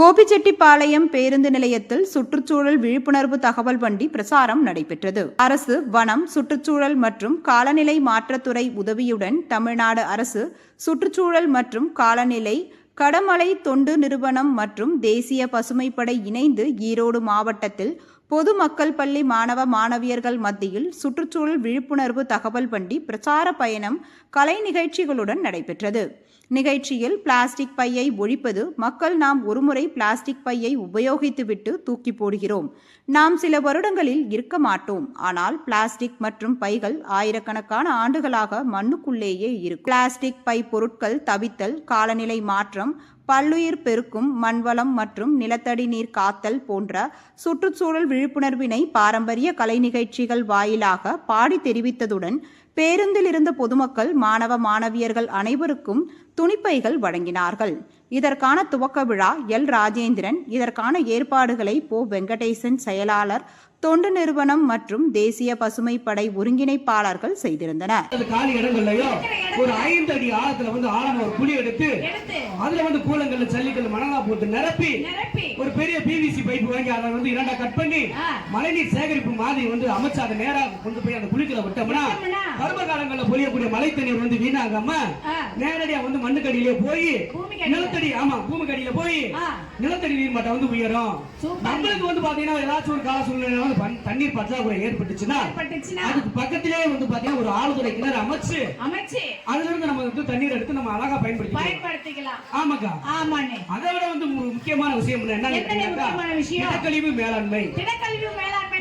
கோபிச்செட்டிப்பாளையம் பேருந்து நிலையத்தில் சுற்றுச்சூழல் விழிப்புணர்வு தகவல் வண்டி பிரசாரம் நடைபெற்றது. அரசு வனம் சுற்றுச்சூழல் மற்றும் காலநிலை மாற்றத்துறை உதவியுடன் தமிழ்நாடு அரசு சுற்றுச்சூழல் மற்றும் காலநிலை கடமலை தொண்டு நிறுவனம் மற்றும் தேசிய பசுமைப்படை இணைந்து ஈரோடு மாவட்டத்தில் பொதுமக்கள் பள்ளி மாணவ மாணவியர்கள் மத்தியில் சுற்றுச்சூழல் விழிப்புணர்வு தகவல் வண்டி பிரச்சார பயணம் கலை நிகழ்ச்சிகளுடன் நடைபெற்றது. நிகழ்ச்சியில் பிளாஸ்டிக் பையை ஒழிப்பது மக்கள் நாம் ஒருமுறை பிளாஸ்டிக் பையை உபயோகித்துவிட்டு தூக்கி போடுகிறோம். நாம் சில வருடங்களில் இருக்க மாட்டோம். ஆனால் பிளாஸ்டிக் மற்றும் பைகள் ஆயிரக்கணக்கான ஆண்டுகளாக மண்ணுக்குள்ளேயே இருக்கும். பிளாஸ்டிக் பை பொருட்கள் தவித்தல் காலநிலை மாற்றம் பல்லுயிர் பெருக்கும் மண்வளம் மற்றும் நிலத்தடி நீர் காத்தல் போன்ற சுற்றுச்சூழல் விழிப்புணர்வினை பாரம்பரிய கலை நிகழ்ச்சிகள் வாயிலாக பாடி தெரிவித்ததுடன் பேருந்தில் இருந்த பொதுமக்கள் மாணவ மாணவியர்கள் அனைவருக்கும் துணிப்பைகள் வழங்கினார்கள். இதற்கான துவக்க விழா எல் ராஜேந்திரன் இதற்கான ஏற்பாடுகளை போ வெங்கடேசன் செயலாளர் தொண்டு நிறுவனம் மற்றும் தேசிய பசுமை படை ஒருங்கிணைப்பாளர்கள் செய்திருந்தனர் அந்த காலி இடங்கள்லயும் ஒரு ஐந்து அடி ஆழத்துல வந்து ஆழமா ஒரு குழி எடுத்து எடுத்து அதுல வந்து கூலங்கள்ல ஜல்லிக்கல் மணலா போட்டு நிரப்பி ஒரு பெரிய பிவிசி பைப் வாங்கி அதை வந்து இரண்டா கட் பண்ணி. மழைநீர் சேகரிப்பு மாதிரி வந்து அமைச்சு அதை நேரா கொண்டு போய் அந்த குழிக்குள்ள விட்டோம்னா பருவ காலங்கள்ல பொழியக்கூடிய மழை தண்ணீர் வந்து வீணாகாம. நேரடியா வந்து மண்ணுக்கடியிலே போய் பூமிக்கடியில. நிலத்தடி ஆமா பூமிக்கடியில போய். நிலத்தடி நீர் மட்டம் வந்து உயரும். நம்மளுக்கு வந்து பாத்தீங்கன்னா ஏதாச்சும் ஒரு கால சூழ்நிலை வந்து தண்ணீர் பற்றாக்குறை ஏற்பட்டுச்சுன்னா அதுக்கு பக்கத்திலே வந்து பாத்தீங்கன்னா ஒரு ஆழ்துளை கிணறு அமைச்சு அமைச்சு. அதுல இருந்து நம்ம வந்து தண்ணீர் எடுத்து நம்ம அழகா பயன்படுத்திக்கலாம். பயன்படுத்திக்கலாம். ஆமாக்கா. ஆமாண்ணே. அதை விட வந்து முக்கியமான விஷயம் என்னண்ணே முக்கியமான விஷயம்? திடக்கழிவு மேலாண்மை. திடக்கல்வி மேலாண்மை